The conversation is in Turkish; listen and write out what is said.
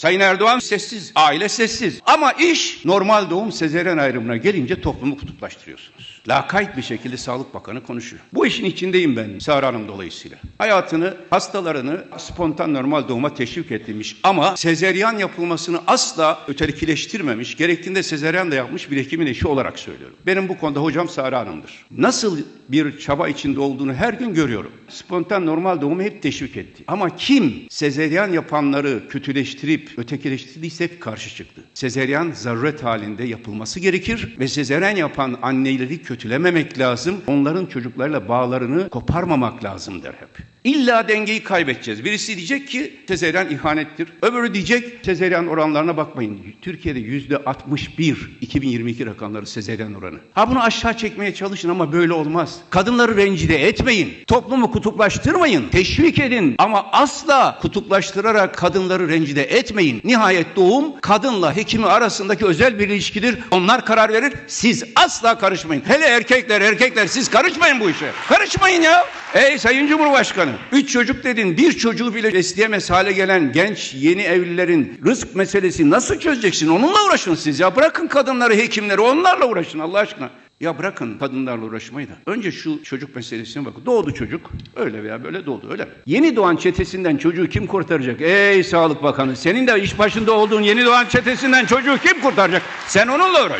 Sayın Erdoğan sessiz, aile sessiz. Ama iş normal doğum sezeren ayrımına gelince toplumu kutuplaştırıyorsunuz. Lakayt bir şekilde Sağlık Bakanı konuşuyor. Bu işin içindeyim ben Sara Hanım dolayısıyla. Hayatını, hastalarını spontan normal doğuma teşvik ettirmiş ama sezeryan yapılmasını asla ötekileştirmemiş, gerektiğinde sezeryan da yapmış bir hekimin eşi olarak söylüyorum. Benim bu konuda hocam Sara Hanım'dır. Nasıl bir çaba içinde olduğunu her gün görüyorum. Spontan normal doğumu hep teşvik etti. Ama kim sezeryan yapanları kötüleştirip ötekileştirdiyse hep karşı çıktı. Sezeryan zaruret halinde yapılması gerekir ve sezeryan yapan anneleri kötülememek lazım. Onların çocuklarla bağlarını koparmamak lazım der hep. İlla dengeyi kaybedeceğiz. Birisi diyecek ki sezeryan ihanettir. Öbürü diyecek sezeryan oranlarına bakmayın. Türkiye'de yüzde 61 2022 rakamları sezeryan oranı. Ha bunu aşağı çekmeye çalışın ama böyle olmaz. Kadınları rencide etmeyin. Toplumu kutuplaştırmayın. Teşvik edin ama asla kutuplaştırarak kadınları rencide etmeyin. Nihayet doğum kadınla hekimi arasındaki özel bir ilişkidir. Onlar karar verir. Siz asla karışmayın. Hele erkekler erkekler siz karışmayın bu işe. Karışmayın ya. Ey Sayın Cumhurbaşkanı. Üç çocuk dedin. Bir çocuğu bile besleyemez hale gelen genç yeni evlilerin rızk meselesi nasıl çözeceksin? Onunla uğraşın siz ya. Bırakın kadınları, hekimleri onlarla uğraşın Allah aşkına. Ya bırakın kadınlarla uğraşmayı da. Önce şu çocuk meselesine bakın. Doğdu çocuk. Öyle veya böyle doğdu öyle? Yeni doğan çetesinden çocuğu kim kurtaracak? Ey Sağlık Bakanı senin de iş başında olduğun yeni doğan çetesinden çocuğu kim kurtaracak? Sen onunla uğraş.